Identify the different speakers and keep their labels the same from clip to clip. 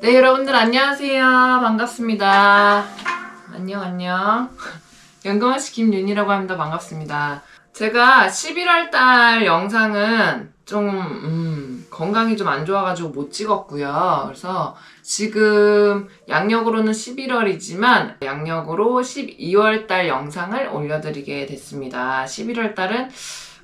Speaker 1: 네, 여러분들 안녕하세요. 반갑습니다. 안녕, 안녕. 연금아씨 김윤이라고 합니다. 반갑습니다. 제가 11월 달 영상은 좀, 음, 건강이 좀 안 좋아가지고 못 찍었고요. 그래서 지금 양력으로는 11월이지만 양력으로 12월 달 영상을 올려드리게 됐습니다. 11월 달은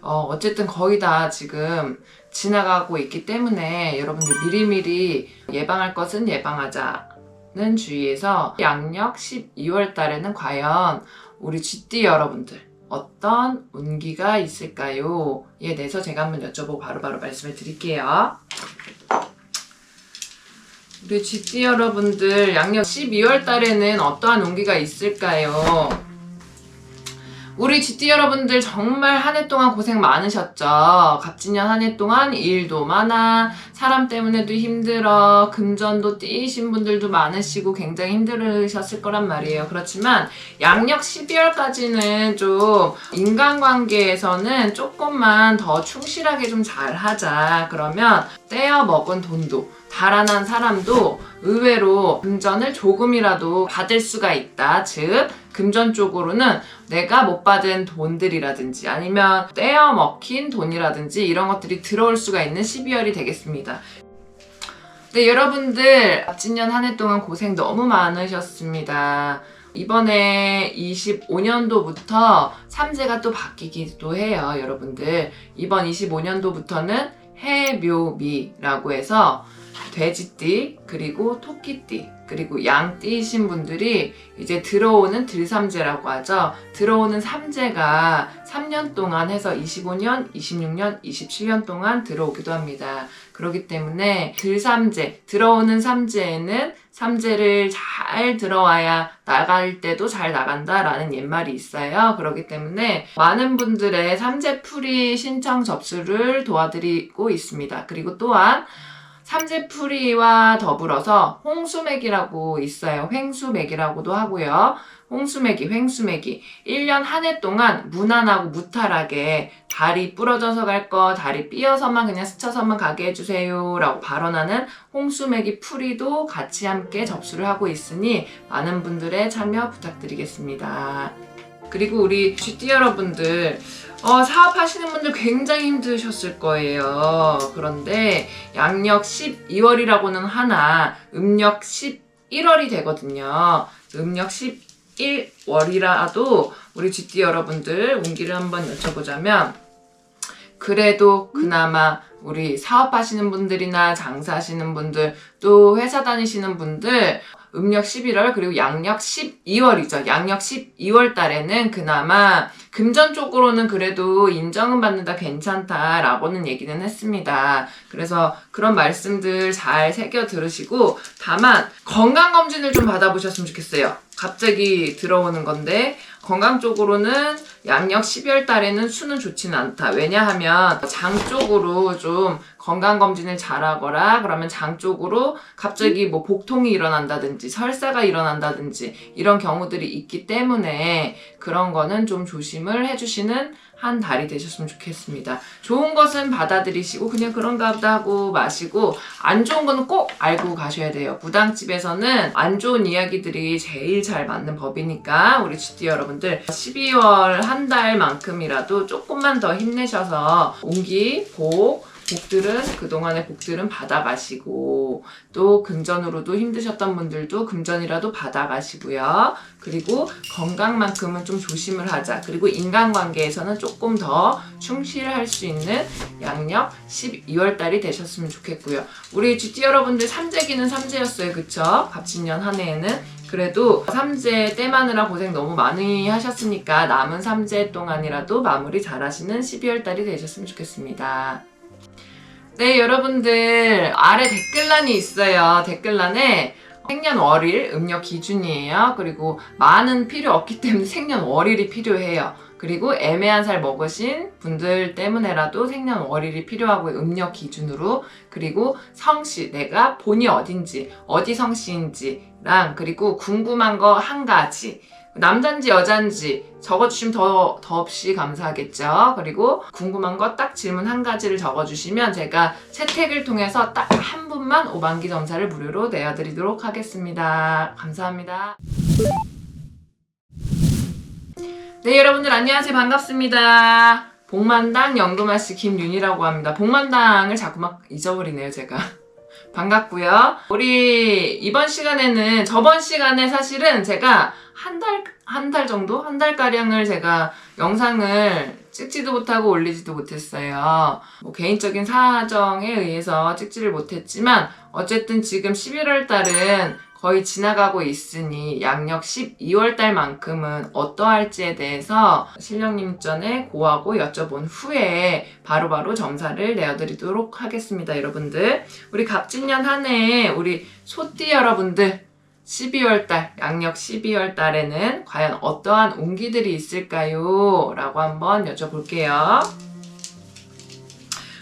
Speaker 1: 어, 어쨌든 거의 다 지금 지나가고 있기 때문에 여러분들 미리미리 예방할 것은 예방하자는 주의에서 양력 12월 달에는 과연 우리 GD 여러분들 어떤 운기가 있을까요? 에 대해서 제가 한번 여쭤보고 바로바로 말씀을 드릴게요. 우리 GD 여러분들 양력 12월 달에는 어떠한 운기가 있을까요? 우리 GT 여러분들 정말 한 해 동안 고생 많으셨죠? 갑진년 한 해 동안 일도 많아, 사람 때문에도 힘들어, 금전도 띄신 분들도 많으시고 굉장히 힘들으셨을 거란 말이에요. 그렇지만 양력 12월까지는 좀 인간관계에서는 조금만 더 충실하게 좀 잘하자. 그러면 떼어 먹은 돈도 달아난 사람도 의외로 금전을 조금이라도 받을 수가 있다. 즉, 금전 쪽으로는 내가 못 받은 돈들이라든지 아니면 떼어 먹힌 돈이라든지 이런 것들이 들어올 수가 있는 12월이 되겠습니다. 네, 여러분들, 앞진년 한 해 동안 고생 너무 많으셨습니다. 이번에 25년도부터 삼재가 또 바뀌기도 해요, 여러분들. 이번 25년도부터는 해묘미라고 해서 돼지띠, 그리고 토끼띠, 그리고 양띠이신 분들이 이제 들어오는 들삼재라고 하죠. 들어오는 삼재가 3년 동안 해서 25년, 26년, 27년 동안 들어오기도 합니다. 그렇기 때문에 들삼재, 들어오는 삼재에는 삼재를 잘 들어와야 나갈 때도 잘 나간다라는 옛말이 있어요. 그렇기 때문에 많은 분들의 삼재풀이 신청 접수를 도와드리고 있습니다. 그리고 또한 삼재풀이와 더불어서 홍수맥이라고 있어요. 횡수맥이라고도 하고요. 홍수맥이, 횡수맥이 1년 한 해 동안 무난하고 무탈하게 다리 부러져서 갈 거, 다리 삐어서만 그냥 스쳐서만 가게 해주세요. 라고 발언하는 홍수맥이 풀이도 같이 함께 접수를 하고 있으니 많은 분들의 참여 부탁드리겠습니다. 그리고 우리 GT 여러분들, 어, 사업하시는 분들 굉장히 힘드셨을 거예요. 그런데 양력 12월이라고는 하나, 음력 11월이 되거든요. 음력 11월이라도 우리 GT 여러분들 운기를 한번 여쭤보자면, 그래도 그나마 우리 사업하시는 분들이나 장사하시는 분들, 또 회사 다니시는 분들, 음력 11월 그리고 양력 12월이죠. 양력 12월 달에는 그나마 금전 쪽으로는 그래도 인정은 받는다 괜찮다라고는 얘기는 했습니다. 그래서 그런 말씀들 잘 새겨 들으시고 다만 건강 검진을 좀 받아보셨으면 좋겠어요. 갑자기 들어오는 건데 건강 쪽으로는 양력 12월 달에는 수는 좋지는 않다. 왜냐하면 장 쪽으로 좀 건강 검진을 잘하거라 그러면 장 쪽으로 갑자기 뭐 복통이 일어난다든지 설사가 일어난다든지 이런 경우들이 있기 때문에 그런 거는 좀 조심을 해주시는 한 달이 되셨으면 좋겠습니다. 좋은 것은 받아들이시고 그냥 그런가 보다 하고 마시고 안 좋은 거는 꼭 알고 가셔야 돼요. 무당집에서는 안 좋은 이야기들이 제일 잘 맞는 법이니까 우리 GT 여러분들 12월 한 달만큼이라도 조금만 더 힘내셔서 운기, 복, 복들은 그동안의 복들은 받아가시고 또 금전으로도 힘드셨던 분들도 금전이라도 받아가시고요. 그리고 건강만큼은 좀 조심을 하자. 그리고 인간관계에서는 조금 더 충실할 수 있는 양력 12월 달이 되셨으면 좋겠고요. 우리 GT 여러분들 삼재기는 삼재였어요. 그쵸? 갑진년 한 해에는. 그래도 삼재 떼마느라 고생 너무 많이 하셨으니까 남은 삼재 동안이라도 마무리 잘 하시는 12월 달이 되셨으면 좋겠습니다. 네, 여러분들 아래 댓글란이 있어요. 댓글란에 생년월일 음력 기준이에요. 그리고 많은 필요 없기 때문에 생년월일이 필요해요. 그리고 애매한 살 먹으신 분들 때문에라도 생년월일이 필요하고 음력 기준으로 그리고 성씨 내가 본이 어딘지 어디 성씨인지랑 그리고 궁금한 거 한 가지 남잔지 여잔지 적어주시면 더, 더없이 감사하겠죠. 그리고 궁금한 거딱 질문 한 가지를 적어주시면 제가 채택을 통해서 딱 한 분만 오반기 점사를 무료로 내어드리도록 하겠습니다. 감사합니다. 네, 여러분들 안녕하세요. 반갑습니다. 복만당 연금아씨 김윤이라고 합니다. 복만당을 자꾸 막 잊어버리네요, 제가. 반갑고요. 우리 이번 시간에는 저번 시간에 사실은 제가 한 달, 한 달 정도? 한 달 가량을 제가 영상을 찍지도 못하고 올리지도 못했어요. 뭐 개인적인 사정에 의해서 찍지를 못했지만 어쨌든 지금 11월 달은 거의 지나가고 있으니 양력 12월 달만큼은 어떠할지에 대해서 실령님 전에 고하고 여쭤본 후에 바로바로 점사를 내어드리도록 하겠습니다, 여러분들. 우리 갑진년 한 해에 우리 소띠 여러분들 12월 달, 양력 12월 달에는 과연 어떠한 운기들이 있을까요? 라고 한번 여쭤볼게요.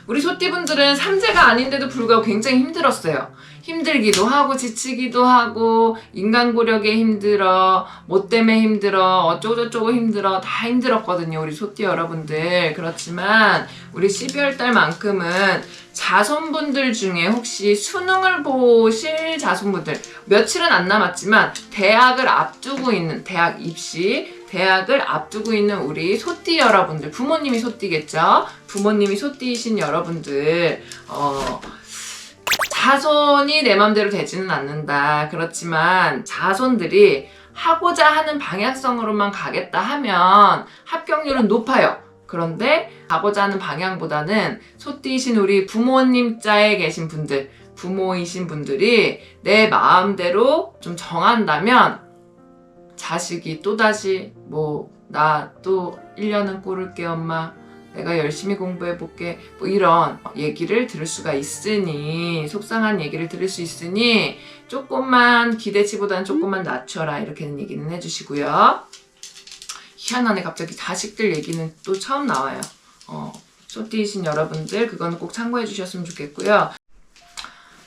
Speaker 1: 우리 소띠분들은 삼재가 아닌데도 불구하고 굉장히 힘들었어요. 힘들기도 하고 지치기도 하고 인간고력에 힘들어 뭐 때문에 힘들어 어쩌고저쩌고 힘들어 다 힘들었거든요 우리 소띠 여러분들. 그렇지만 우리 12월 달만큼은 자손분들 중에 혹시 수능을 보실 자손분들 며칠은 안 남았지만 대학을 앞두고 있는 대학 입시 대학을 앞두고 있는 우리 소띠 여러분들 부모님이 소띠겠죠? 부모님이 소띠이신 여러분들 어 자손이 내 맘대로 되지는 않는다. 그렇지만 자손들이 하고자 하는 방향성으로만 가겠다 하면 합격률은 높아요. 그런데 가고자 하는 방향보다는 소띠이신 우리 부모님 자에 계신 분들, 부모이신 분들이 내 마음대로 좀 정한다면 자식이 또다시 뭐 나 또 1년은 꿇을게 엄마 내가 열심히 공부해볼게. 뭐 이런 얘기를 들을 수가 있으니, 속상한 얘기를 들을 수 있으니, 조금만 기대치보다는 조금만 낮춰라. 이렇게는 얘기는 해주시고요. 희한하네. 갑자기 자식들 얘기는 또 처음 나와요. 어, 소띠이신 여러분들, 그거는 꼭 참고해 주셨으면 좋겠고요.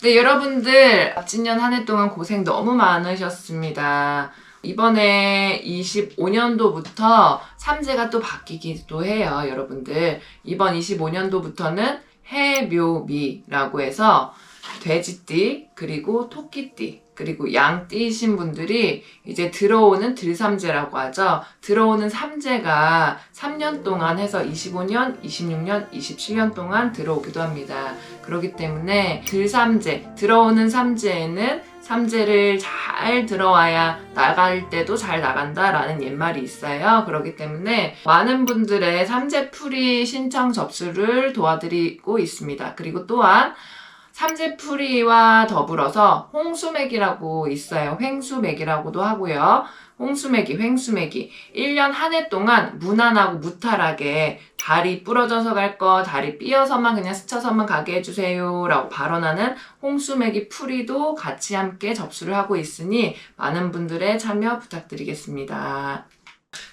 Speaker 1: 네, 여러분들, 앞진년 한 해 동안 고생 너무 많으셨습니다. 이번에 25년도부터 삼재가 또 바뀌기도 해요, 여러분들. 이번 25년도부터는 해묘미라고 해서 돼지띠, 그리고 토끼띠, 그리고 양띠이신 분들이 이제 들어오는 들삼재라고 하죠. 들어오는 삼재가 3년 동안 해서 25년, 26년, 27년 동안 들어오기도 합니다. 그렇기 때문에 들삼재, 들어오는 삼재에는 삼재를 잘 들어와야 나갈 때도 잘 나간다라는 옛말이 있어요. 그렇기 때문에 많은 분들의 삼재풀이 신청 접수를 도와드리고 있습니다. 그리고 또한 삼재풀이와 더불어서 홍수맥이라고 있어요. 횡수맥이라고도 하고요. 홍수맥이, 횡수맥이 1년 한 해 동안 무난하고 무탈하게 다리 부러져서 갈 거, 다리 삐어서만 그냥 스쳐서만 가게 해주세요. 라고 발언하는 홍수맥이 풀이도 같이 함께 접수를 하고 있으니 많은 분들의 참여 부탁드리겠습니다.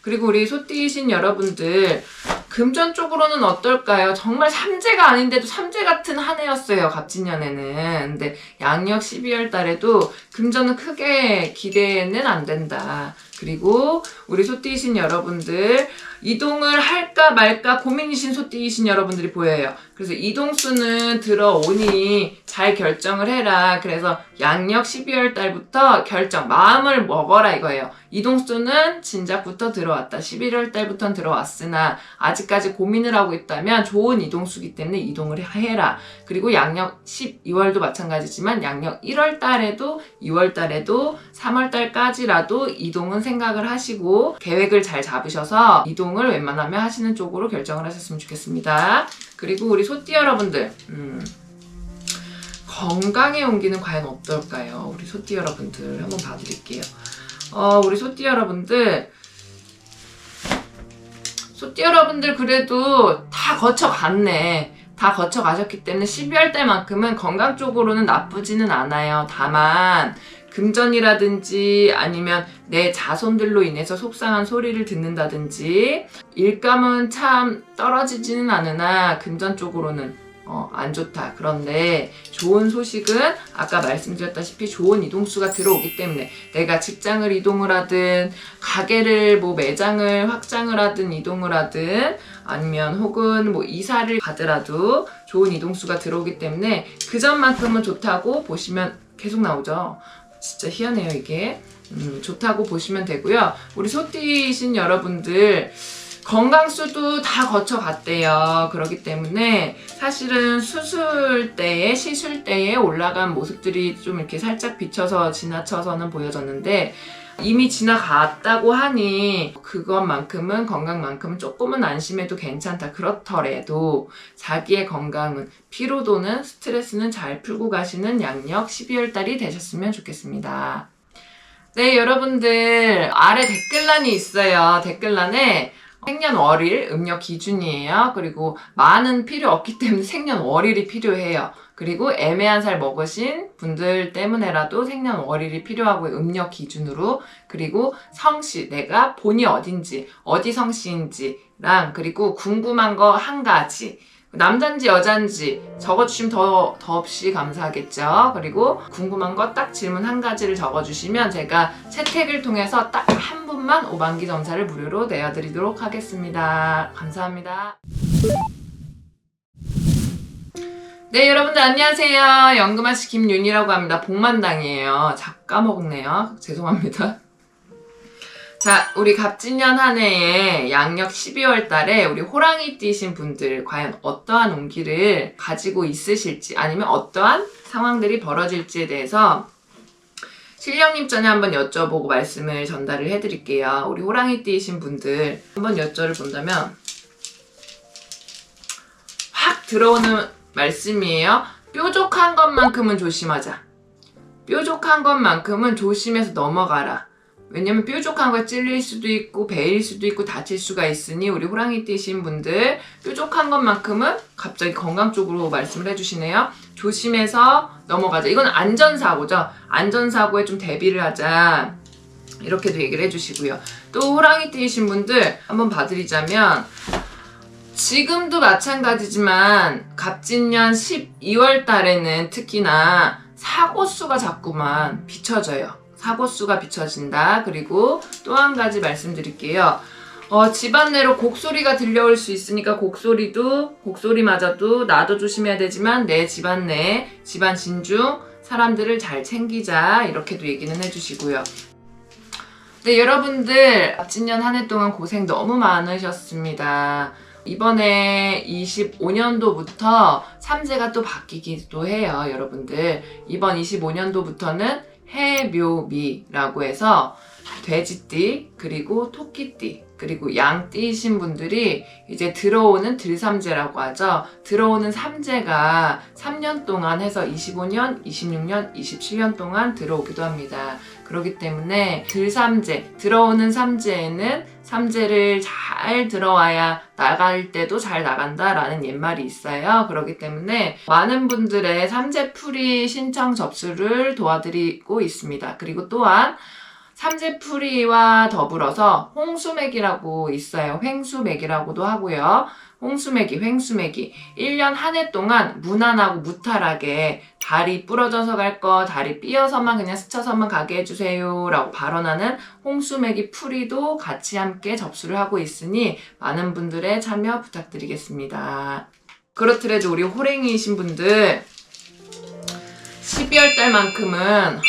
Speaker 1: 그리고 우리 소띠이신 여러분들, 금전 쪽으로는 어떨까요? 정말 삼재가 아닌데도 삼재 같은 한 해였어요, 갑진년에는. 근데 양력 12월 달에도 금전은 크게 기대는 안 된다. 그리고 우리 소띠이신 여러분들, 이동을 할까 말까 고민이신 소띠이신 여러분들이 보여요. 그래서 이동수는 들어오니 잘 결정을 해라. 그래서 양력 12월 달부터 결정, 마음을 먹어라 이거예요. 이동수는 진작부터 들어왔다. 11월 달부터 들어왔으나 아직까지 고민을 하고 있다면 좋은 이동수기 때문에 이동을 해라. 그리고 양력 12월도 마찬가지지만 양력 1월 달에도 2월 달에도 3월 달까지라도 이동은 생각을 하시고 계획을 잘 잡으셔서 이동을 웬만하면 하시는 쪽으로 결정을 하셨으면 좋겠습니다. 그리고 우리 소띠 여러분들, 음, 건강의 온기는 과연 어떨까요? 우리 소띠 여러분들 한번 봐드릴게요. 어, 우리 소띠 여러분들, 소띠 여러분들 그래도 다 거쳐갔네. 다 거쳐가셨기 때문에 12월 달만큼은 건강 쪽으로는 나쁘지는 않아요. 다만, 금전이라든지 아니면 내 자손들로 인해서 속상한 소리를 듣는다든지 일감은 참 떨어지지는 않으나 금전 쪽으로는 어, 안 좋다. 그런데 좋은 소식은 아까 말씀드렸다시피 좋은 이동수가 들어오기 때문에 내가 직장을 이동을 하든 가게를 뭐 매장을 확장을 하든 이동을 하든 아니면 혹은 뭐 이사를 가더라도 좋은 이동수가 들어오기 때문에 그 점만큼은 좋다고 보시면 계속 나오죠. 진짜 희한해요 이게. 음, 좋다고 보시면 되고요. 우리 소띠신 여러분들 건강수도 다 거쳐갔대요. 그렇기 때문에 사실은 수술 때에 시술 때에 올라간 모습들이 좀 이렇게 살짝 비쳐서 지나쳐서는 보여졌는데 이미 지나갔다고 하니 그것만큼은 건강만큼은 조금은 안심해도 괜찮다. 그렇더라도 자기의 건강은 피로도는 스트레스는 잘 풀고 가시는 양력 12월 달이 되셨으면 좋겠습니다. 네, 여러분들 아래 댓글란이 있어요. 댓글란에 생년월일 음력 기준이에요. 그리고 많은 필요 없기 때문에 생년월일이 필요해요. 그리고 애매한 살 먹으신 분들 때문에라도 생년월일이 필요하고 음력 기준으로 그리고 성씨 내가 본이 어딘지 어디 성씨인지랑 그리고 궁금한 거 한 가지 남잔지 여잔지 적어주시면 더, 더없이 감사하겠죠. 그리고 궁금한 거딱 질문 한 가지를 적어주시면 제가 채택을 통해서 딱 한 분만 오반기 점사를 무료로 내어드리도록 하겠습니다. 감사합니다. 네, 여러분들 안녕하세요. 연금아씨 김윤이라고 합니다. 복만당이에요. 자, 까먹었네요. 죄송합니다. 자, 우리 갑진년 한 해에 양력 12월 달에 우리 호랑이 띠신 분들 과연 어떠한 운기를 가지고 있으실지 아니면 어떠한 상황들이 벌어질지에 대해서 실령님 전에 한번 여쭤보고 말씀을 전달을 해드릴게요. 우리 호랑이 띠신 분들 한번 여쭤를 본다면 확 들어오는 말씀이에요. 뾰족한 것만큼은 조심하자. 뾰족한 것만큼은 조심해서 넘어가라. 왜냐면 뾰족한 거 찔릴 수도 있고 베일 수도 있고 다칠 수가 있으니 우리 호랑이 띠신 분들 뾰족한 것만큼은 갑자기 건강 쪽으로 말씀을 해주시네요. 조심해서 넘어가자. 이건 안전사고죠. 안전사고에 좀 대비를 하자. 이렇게도 얘기를 해주시고요. 또 호랑이 띠신 분들 한번 봐드리자면 지금도 마찬가지지만 갑진년 12월 달에는 특히나 사고 수가 자꾸만 비춰져요. 사고 수가 비춰진다. 그리고 또 한 가지 말씀드릴게요. 어, 집안 내로 곡소리가 들려올 수 있으니까 곡소리도 곡소리마저도 나도 조심해야 되지만 내 집안 내 집안 진중 사람들을 잘 챙기자 이렇게도 얘기는 해주시고요. 네 여러분들 갑진년 한 해 동안 고생 너무 많으셨습니다. 이번에 25년도부터 삼재가 또 바뀌기도 해요, 여러분들. 이번 25년도부터는 해묘미라고 해서 돼지띠, 그리고 토끼띠, 그리고 양띠이신 분들이 이제 들어오는 들삼재라고 하죠. 들어오는 삼재가 3년 동안 해서 25년, 26년, 27년 동안 들어오기도 합니다. 그렇기 때문에 들삼재, 들어오는 삼재에는 삼재를 잘 들어와야 나갈 때도 잘 나간다라는 옛말이 있어요. 그렇기 때문에 많은 분들의 삼재풀이 신청 접수를 도와드리고 있습니다. 그리고 또한 삼재풀이와 더불어서 홍수맥이라고 있어요. 횡수맥이라고도 하고요. 홍수맥이, 횡수맥이 1년 한 해 동안 무난하고 무탈하게 다리 부러져서 갈 거, 다리 삐어서만 그냥 스쳐서만 가게 해주세요. 라고 발언하는 홍수맥이 풀이도 같이 함께 접수를 하고 있으니 많은 분들의 참여 부탁드리겠습니다. 그렇더라도 우리 호랭이이신 분들 12월 달만큼은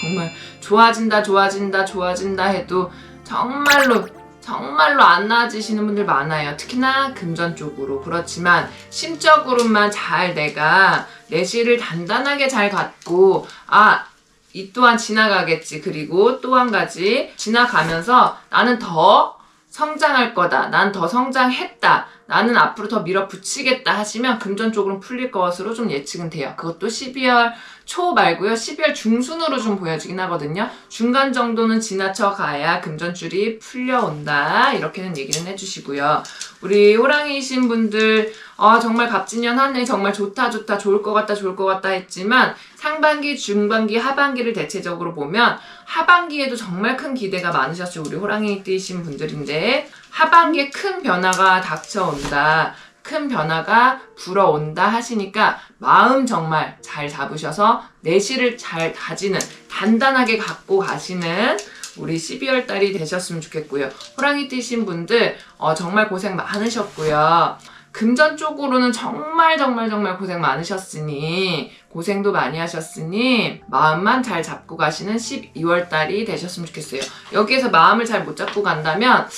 Speaker 1: 정말 좋아진다, 좋아진다, 좋아진다 해도 정말로 정말로 안 나아지시는 분들 많아요. 특히나 금전 쪽으로. 그렇지만 심적으로만 잘 내가 내실을 단단하게 잘 갖고 아, 이 또한 지나가겠지. 그리고 또 한 가지 지나가면서 나는 더 성장할 거다. 난 더 성장했다. 나는 앞으로 더 밀어붙이겠다 하시면 금전 쪽으로 풀릴 것으로 좀 예측은 돼요. 그것도 12월 초 말고요. 12월 중순으로 좀 보여지긴 하거든요. 중간 정도는 지나쳐 가야 금전줄이 풀려온다. 이렇게는 얘기는 해주시고요. 우리 호랑이이신 분들, 아, 정말 갑진년 한해 정말 좋다, 좋다, 좋을 것 같다, 좋을 것 같다 했지만 상반기, 중반기, 하반기를 대체적으로 보면 하반기에도 정말 큰 기대가 많으셨죠. 우리 호랑이 띠신 분들인데 하반기에 큰 변화가 닥쳐온다. 큰 변화가 불어온다 하시니까 마음 정말 잘 잡으셔서 내실을 잘 다지는 단단하게 갖고 가시는 우리 12월 달이 되셨으면 좋겠고요. 호랑이 띠신 분들 어, 정말 고생 많으셨고요. 금전 쪽으로는 정말 정말 정말 고생 많으셨으니 고생도 많이 하셨으니 마음만 잘 잡고 가시는 12월 달이 되셨으면 좋겠어요. 여기에서 마음을 잘 못 잡고 간다면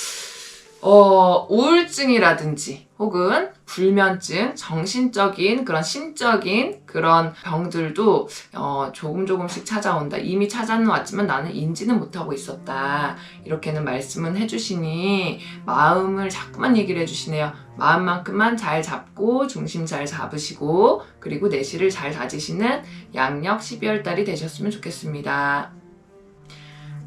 Speaker 1: 어, 우울증이라든지 혹은 불면증, 정신적인 그런 심적인 그런 병들도 어, 조금 조금씩 찾아온다. 이미 찾아는 왔지만 나는 인지는 못하고 있었다. 이렇게는 말씀은 해주시니 마음을 자꾸만 얘기를 해주시네요. 마음만큼만 잘 잡고 중심 잘 잡으시고 그리고 내실을 잘 다지시는 양력 12월 달이 되셨으면 좋겠습니다.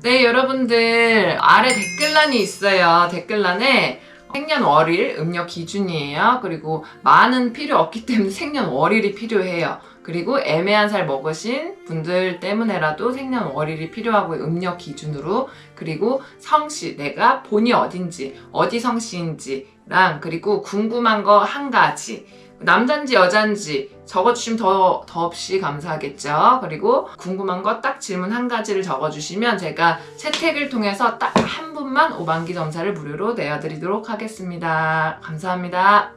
Speaker 1: 네, 여러분들 아래 댓글란이 있어요. 댓글란에 생년월일 음력 기준이에요. 그리고 많은 필요 없기 때문에 생년월일이 필요해요. 그리고 애매한 살 먹으신 분들 때문에라도 생년월일이 필요하고 음력 기준으로 그리고 성씨 내가 본이 어딘지 어디 성씨인지랑 그리고 궁금한 거 한 가지 남잔지 여잔지 적어주시면 더, 더없이 감사하겠죠. 그리고 궁금한 거 딱 질문 한 가지를 적어주시면 제가 채택을 통해서 딱 한 분만 오반기 점사를 무료로 내어드리도록 하겠습니다. 감사합니다.